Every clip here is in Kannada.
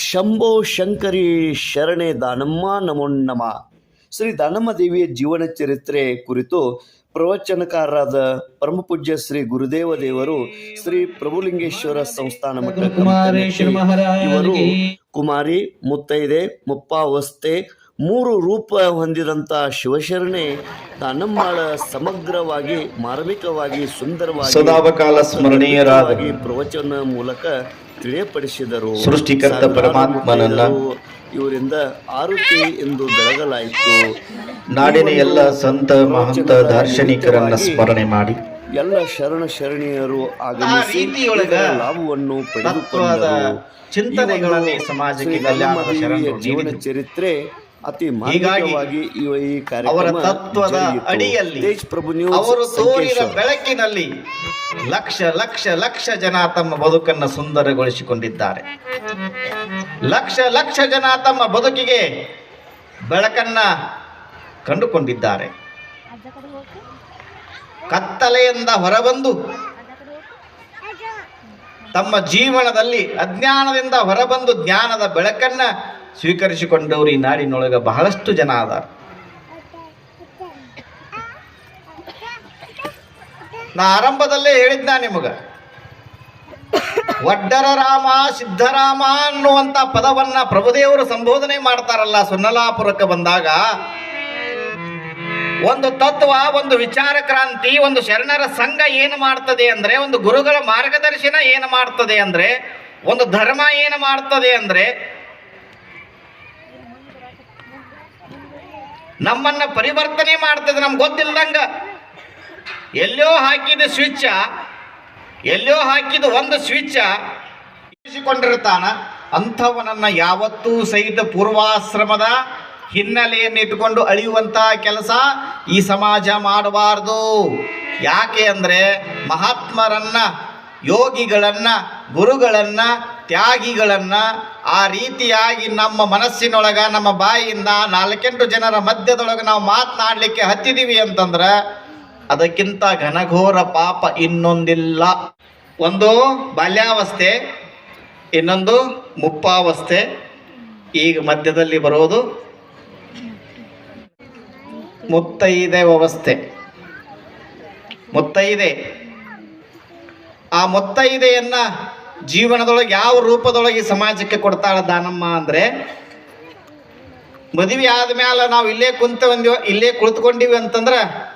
ಶಂಭೋ ಶಂಕರಿ ಶರಣೆ ದಾನಮ್ಮ ನಮೋ ನಮ. ಶ್ರೀ ದಾನಮ್ಮ ದೇವಿಯ ಜೀವನ ಚರಿತ್ರೆ ಕುರಿತು ಪ್ರವಚನಕಾರರಾದ ಪರಮಪೂಜ್ಯ ಶ್ರೀ ಗುರುದೇವ ದೇವರು ಶ್ರೀ ಪ್ರಭುಲಿಂಗೇಶ್ವರ ಸಂಸ್ಥಾನ ಇವರು ಕುಮಾರಿ ಮುತ್ತೈದೆ ಮುಪ್ಪಾವಸ್ಥೆ ಮೂರು ರೂಪ ಹೊಂದಿದಂಥ ಶಿವಶರಣೆ ದಾನಮ್ಮಾಳ ಸಮಗ್ರವಾಗಿ ಮಾರ್ಮಿಕವಾಗಿ ಸುಂದರವಾಗಿ ಸದಾವಕಾಲ ಸ್ಮರಣೀಯರಾದ ಅದ್ಭುತವಾಗಿ ಪ್ರವಚನ ಮೂಲಕ ತಿಳಿಯಪಡಿಸಿದರು. ಸೃಷ್ಟಿಕರ್ತ ಪರಮಾತ್ಮನನ್ನ ಇವರಿಂದ ಆರುತಿ ಎಂದು ಬೆಳಗಲಾಯಿತು. ನಾಡಿನ ಎಲ್ಲ ಸಂತ ಮಹಂತ ದಾರ್ಶನಿಕರನ್ನ ಸ್ಮರಣೆ ಮಾಡಿ. ಎಲ್ಲ ಶರಣ ಶರಣಿಯರು ಆಗಮಿಸಿ ಲಾಭವನ್ನು ಪಡೆದುಕೊಂಡ ಚಿಂತನೆಗಳಲ್ಲಿ ಚಿಂತನೆಗಳನ್ನೇ ಸಮಾಜಕ್ಕೆ ಜೀವನ ಚರಿತ್ರೆ ಅತಿ ಹೀಗಾಗಿ ಈ ಕಾರ್ಯಕ್ರಮ ತತ್ವದ. ಅಡಿಯಲ್ಲಿ ತೇಜ್ ಪ್ರಭು ಅವರು ತೋರಿದ ಬೆಳಕಿನಲ್ಲಿ ಲಕ್ಷ ಲಕ್ಷ ಲಕ್ಷ ಜನ ತಮ್ಮ ಬದುಕನ್ನು ಸುಂದರಗೊಳಿಸಿಕೊಂಡಿದ್ದಾರೆ. ಲಕ್ಷ ಲಕ್ಷ ಜನ ತಮ್ಮ ಬದುಕಿಗೆ ಬೆಳಕನ್ನ ಕಂಡುಕೊಂಡಿದ್ದಾರೆ. ಕತ್ತಲೆಯಿಂದ ಹೊರಬಂದು ತಮ್ಮ ಜೀವನದಲ್ಲಿ ಅಜ್ಞಾನದಿಂದ ಹೊರಬಂದು ಜ್ಞಾನದ ಬೆಳಕನ್ನ ಸ್ವೀಕರಿಸಿಕೊಂಡವರು ಈ ನಾಡಿನೊಳಗೆ ಬಹಳಷ್ಟು ಜನ ಅದಾರ ನಾ ಆರಂಭದಲ್ಲೇ ಹೇಳಿದ್ನ ನಿಮಗ. ವಡ್ಡರ ರಾಮ, ಸಿದ್ಧರಾಮ ಅನ್ನುವಂತ ಪದವನ್ನ ಪ್ರಭುದೇವರು ಸಂಬೋಧನೆ ಮಾಡ್ತಾರಲ್ಲ ಸುನ್ನಲಾಪುರಕ್ಕೆ ಬಂದಾಗ, ಒಂದು ತತ್ವ, ಒಂದು ವಿಚಾರ ಕ್ರಾಂತಿ, ಒಂದು ಶರಣರ ಸಂಘ ಏನು ಮಾಡ್ತದೆ ಅಂದ್ರೆ, ಒಂದು ಗುರುಗಳ ಮಾರ್ಗದರ್ಶನ ಏನು ಮಾಡ್ತದೆ ಅಂದ್ರೆ, ಒಂದು ಧರ್ಮ ಏನು ಮಾಡ್ತದೆ ಅಂದ್ರೆ ನಮ್ಮನ್ನ ಪರಿವರ್ತನೆ ಮಾಡ್ತದೆ, ನಮ್ಗೆ ಗೊತ್ತಿಲ್ಲದಂಗ ಎಲ್ಲೋ ಹಾಕಿದ ಸ್ವಿಚ್ಚ ಎಲ್ಲೋ ಹಾಕಿದ ಒಂದು ಸ್ವಿಚ್ಚ ಇರಿಸಿಕೊಂಡಿರ್ತಾನ. ಅಂಥವನನ್ನ ಯಾವತ್ತೂ ಸಹಿತ ಪೂರ್ವಾಶ್ರಮದ ಹಿನ್ನೆಲೆಯನ್ನು ಇಟ್ಟುಕೊಂಡು ಅಳಿಯುವಂತ ಕೆಲಸ ಈ ಸಮಾಜ ಮಾಡಬಾರ್ದು. ಯಾಕೆ ಅಂದ್ರೆ ಮಹಾತ್ಮರನ್ನ, ಯೋಗಿಗಳನ್ನ, ಗುರುಗಳನ್ನ ತ್ಯಾಗಿಗಳನ್ನ ಆ ರೀತಿಯಾಗಿ ನಮ್ಮ ಮನಸ್ಸಿನೊಳಗ, ನಮ್ಮ ಬಾಯಿಯಿಂದ ನಾಲ್ಕೆಂಟು ಜನರ ಮಧ್ಯದೊಳಗೆ ನಾವು ಮಾತನಾಡಲಿಕ್ಕೆ ಹತ್ತಿದೀವಿ ಅಂತಂದ್ರೆ ಅದಕ್ಕಿಂತ ಘನಘೋರ ಪಾಪ ಇನ್ನೊಂದಿಲ್ಲ. ಒಂದು ಬಾಲ್ಯಾವಸ್ಥೆ, ಇನ್ನೊಂದು ಮುಪ್ಪಾವಸ್ಥೆ. ಈಗ ಮಧ್ಯದಲ್ಲಿ ಬರೋದು ಮುತ್ತೈದೆ ವ್ಯವಸ್ಥೆ. ಮುತ್ತೈದೆ. ಆ ಮುತ್ತೈದೆಯನ್ನ ಜೀವನದೊಳಗೆ ಯಾವ ರೂಪದೊಳಗೆ ಸಮಾಜಕ್ಕೆ ಕೊಡ್ತಾಳ ದಾನಮ್ಮ ಅಂದ್ರೆ, ಮದುವೆ ಆದ್ಮೇಲೆ ನಾವು ಇಲ್ಲೇ ಕುಂತ ಬಂದಿವ ಇಲ್ಲೇ ಕುಳಿತುಕೊಂಡಿವಿ ಅಂತಂದ್ರೆ,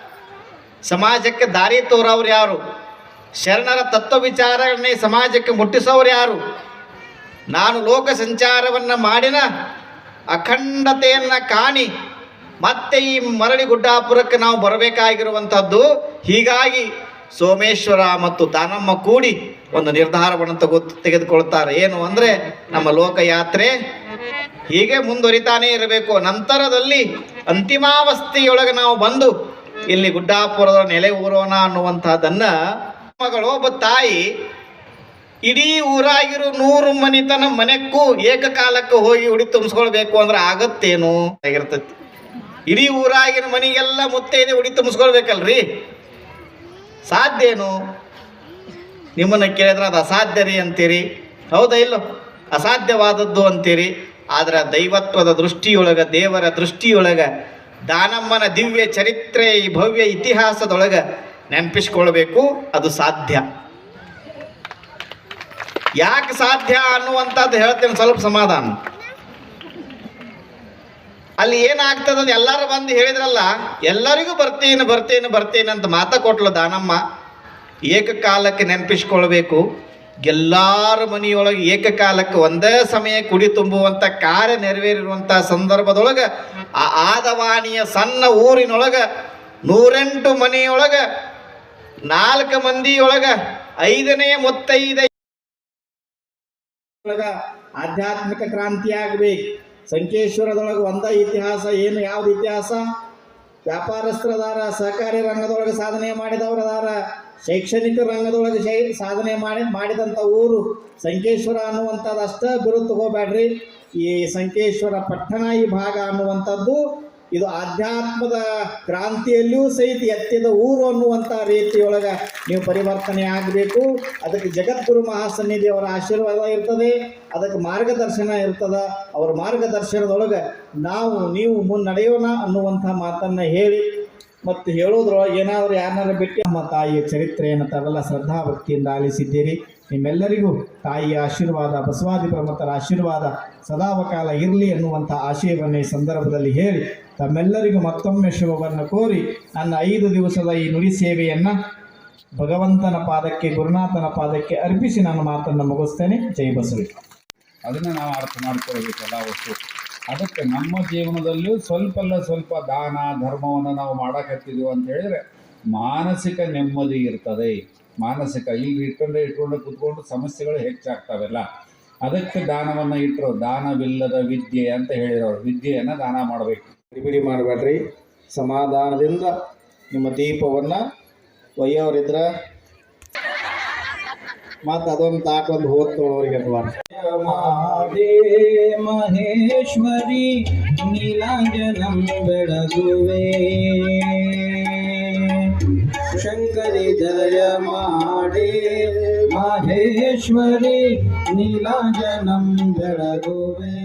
ಸಮಾಜಕ್ಕೆ ದಾರಿ ತೋರವ್ರು ಯಾರು? ಶರಣರ ತತ್ವ ವಿಚಾರಗಳನ್ನೇ ಸಮಾಜಕ್ಕೆ ಮುಟ್ಟಿಸೋರು ಯಾರು? ನಾನು ಲೋಕ ಸಂಚಾರವನ್ನು ಮಾಡಿನ ಅಖಂಡತೆಯನ್ನು ಕಾಣಿ, ಮತ್ತೆ ಈ ಮರಳಿ ಗುಡ್ಡಾಪುರಕ್ಕೆ ನಾವು ಬರಬೇಕಾಗಿರುವಂಥದ್ದು, ಹೀಗಾಗಿ ಸೋಮೇಶ್ವರ ಮತ್ತು ದಾನಮ್ಮ ಕೂಡಿ ಒಂದು ನಿರ್ಧಾರವನ್ನು ತಗೋ ತೆಗೆದುಕೊಳ್ತಾರೆ. ಏನು ಅಂದರೆ ನಮ್ಮ ಲೋಕಯಾತ್ರೆ ಹೀಗೆ ಮುಂದುವರಿತಾನೆ ಇರಬೇಕು. ನಂತರದಲ್ಲಿ ಅಂತಿಮಾವಸ್ಥೆಯೊಳಗೆ ನಾವು ಬಂದು ಇಲ್ಲಿ ಗುಡ್ಡಾಪುರದ ನೆಲೆ ಊರೋಣ ಅನ್ನುವಂಥದ್ದನ್ನ ಮಗಳು, ಒಬ್ಬ ತಾಯಿ ಇಡೀ ಊರಾಗಿರೋ ನೂರು ಮನಿತನ ಮನೆಕ್ಕೂ ಏಕಕಾಲಕ್ಕೆ ಹೋಗಿ ಉಡಿ ತುಂಬಿಸ್ಕೊಳ್ಬೇಕು ಅಂದ್ರೆ ಆಗತ್ತೇನು? ಆಗಿರ್ತೈತಿ. ಇಡೀ ಊರಾಗಿನ ಮನೆಗೆಲ್ಲ ಮುತ್ತೈದೆ ಉಡಿ ತುಂಬಿಸ್ಕೊಳ್ಬೇಕಲ್ರಿ? ಸಾಧ್ಯ ಏನು? ನಿಮ್ಮನ್ನು ಕೇಳಿದ್ರೆ ಅದು ಅಸಾಧ್ಯ ರೀ ಅಂತೀರಿ? ಹೌದಾ ಇಲ್ಲೋ? ಅಸಾಧ್ಯವಾದದ್ದು ಅಂತೀರಿ? ಆದರೆ ದೈವತ್ವದ ದೃಷ್ಟಿಯೊಳಗೆ, ದೇವರ ದೃಷ್ಟಿಯೊಳಗೆ, ದಾನಮ್ಮನ ದಿವ್ಯ ಚರಿತ್ರೆ, ಈ ಭವ್ಯ ಇತಿಹಾಸದೊಳಗೆ ನೆನಪಿಸ್ಕೊಳ್ಬೇಕು, ಅದು ಸಾಧ್ಯ. ಯಾಕೆ ಸಾಧ್ಯ ಅನ್ನುವಂಥದ್ದು ಹೇಳ್ತೇನೆ ಸ್ವಲ್ಪ ಸಮಾಧಾನ. ಅಲ್ಲಿ ಏನಾಗ್ತದೆ ಅಂತ ಎಲ್ಲರೂ ಬಂದು ಹೇಳಿದ್ರಲ್ಲ, ಎಲ್ಲರಿಗೂ ಬರ್ತೀನಿ ಬರ್ತೀನಿ ಬರ್ತೀನಿ ಅಂತ ಮಾತ ಕೊಟ್ಲು ದಾನಮ್ಮ. ಏಕಕಾಲಕ್ಕೆ ನೆನಪಿಸ್ಕೊಳ್ಬೇಕು. ಎಲ್ಲರ ಮನೆಯೊಳಗೆ ಏಕಕಾಲಕ್ಕೆ ಒಂದೇ ಸಮಯ ಕುಡಿ ತುಂಬುವಂಥ ಕಾರ್ಯ ನೆರವೇರಿರುವಂಥ ಸಂದರ್ಭದೊಳಗೆ, ಆ ಆದವಾಣಿಯ ಸಣ್ಣ ಊರಿನೊಳಗೆ, ನೂರೆಂಟು ಮನೆಯೊಳಗೆ, ನಾಲ್ಕು ಮಂದಿಯೊಳಗೆ, ಐದನೇ ಮುತ್ತೈದ ಆಧ್ಯಾತ್ಮಿಕ ಕ್ರಾಂತಿ ಆಗಬೇಕು ಸಂಕೇಶ್ವರದೊಳಗೆ ಒಂದ ಇತಿಹಾಸ, ಏನು ಯಾವ್ದು ಇತಿಹಾಸ? ವ್ಯಾಪಾರಸ್ಥರದಾರ, ಸಹಕಾರಿ ರಂಗದೊಳಗೆ ಸಾಧನೆ ಮಾಡಿದವರದಾರ, ಶೈಕ್ಷಣಿಕ ರಂಗದೊಳಗೆ ಶೈ, ಸಾಧನೆ ಮಾಡಿ ಮಾಡಿದಂಥ ಊರು ಸಂಕೇಶ್ವರ ಅನ್ನುವಂಥದ್ದು ಅಷ್ಟ ಬಿರುದು ತಗೋಬೇಡ್ರಿ ಈ ಸಂಕೇಶ್ವರ ಪಟ್ಟಣ ಈ ಭಾಗ ಅನ್ನುವಂಥದ್ದು ಇದು ಆಧ್ಯಾತ್ಮದ ಕ್ರಾಂತಿಯಲ್ಲಿಯೂ ಸಹಿತ ಎತ್ತಿದ ಊರು ಅನ್ನುವಂಥ ರೀತಿಯೊಳಗೆ ನೀವು ಪರಿವರ್ತನೆ ಆಗಬೇಕು. ಅದಕ್ಕೆ ಜಗದ್ಗುರು ಮಹಾಸನ್ನಿಧಿಯವರ ಆಶೀರ್ವಾದ ಇರ್ತದೆ. ಅದಕ್ಕೆ ಮಾರ್ಗದರ್ಶನ ಇರ್ತದೆ. ಅವರ ಮಾರ್ಗದರ್ಶನದೊಳಗೆ ನಾವು, ನೀವು ಮುನ್ನಡೆಯೋಣ ಅನ್ನುವಂಥ ಮಾತನ್ನು ಹೇಳಿ ಮತ್ತು ಹೇಳೋದ್ರೊಳಗೆ ಏನಾದರೂ ಯಾರನ್ನಾರು ಬಿಟ್ಟು ನಮ್ಮ ತಾಯಿಯ ಚರಿತ್ರೆಯನ್ನು ತಾವೆಲ್ಲ ಶ್ರದ್ಧಾಭಕ್ತಿಯಿಂದ ಆಲಿಸಿದ್ದೀರಿ ನಿಮ್ಮೆಲ್ಲರಿಗೂ ತಾಯಿಯ ಆಶೀರ್ವಾದ, ಬಸವಾದಿ ಪ್ರಮತರ ಆಶೀರ್ವಾದ ಸದಾವಕಾಲ ಇರಲಿ ಎನ್ನುವಂಥ ಆಶಯವನ್ನು ಈ ಸಂದರ್ಭದಲ್ಲಿ ಹೇಳಿ, ತಮ್ಮೆಲ್ಲರಿಗೂ ಮತ್ತೊಮ್ಮೆ ಶುಭವನ್ನು ಕೋರಿ ನನ್ನ ಐದು ದಿವಸದ ಈ ನುಡಿ ಸೇವೆಯನ್ನು ಭಗವಂತನ ಪಾದಕ್ಕೆ, ಗುರುನಾಥನ ಪಾದಕ್ಕೆ ಅರ್ಪಿಸಿ ನಾನು ಮಾತನ್ನು ಮುಗಿಸ್ತೇನೆ. ಜೈ ಬಸವಿ ಅದನ್ನು ನಾವು ಅರ್ಥ ಮಾಡ್ಕೊಳ್ಬೇಕಲ್ಲ ವಸ್ತು ಅದಕ್ಕೆ ನಮ್ಮ ಜೀವನದಲ್ಲೂ ಸ್ವಲ್ಪಲ್ಲ ಸ್ವಲ್ಪ ದಾನ, ಧರ್ಮವನ್ನು ನಾವು ಮಾಡಕತ್ತಿದ್ದೀವಿ ಅಂತ ಹೇಳಿದ್ರೆ ಮಾನಸಿಕ ನೆಮ್ಮದಿ ಇರ್ತದೆ. ಮಾನಸಿಕ ಈಗ ಇಟ್ಕೊಂಡು ಇಟ್ಕೊಂಡು ಕೂತ್ಕೊಂಡು ಸಮಸ್ಯೆಗಳು ಹೆಚ್ಚಾಗ್ತಾವೆಲ್ಲ. ಅದಕ್ಕೆ ದಾನವನ್ನು ಇಟ್ಟರು ದಾನವಿಲ್ಲದ ವಿದ್ಯೆ ಅಂತ ಹೇಳಿರೋರು. ವಿದ್ಯೆಯನ್ನು ದಾನ ಮಾಡಬೇಕು. ಬಿಡಿ ಮಾಡಬೇಡ್ರಿ. ಸಮಾಧಾನದಿಂದ ನಿಮ್ಮ ದೀಪವನ್ನು ಒಯ್ಯೋರಿದ್ರ ಮತ್ತು ಅದೊಂದು ತಾಟ್ ಒಂದು ಹೋದ್ ಅಥವಾ ಮಹೇಶ್ವರಿ, ನೀಲಾಂಜನಂ ಬೆಳಗುವೆ. ಶಂಕರಿ ಜಯ ಮಾಡೇ, ಮಹೇಶ್ವರಿ, ನೀಲಾಂಜನಂ ಬೆಳಗುವೆ.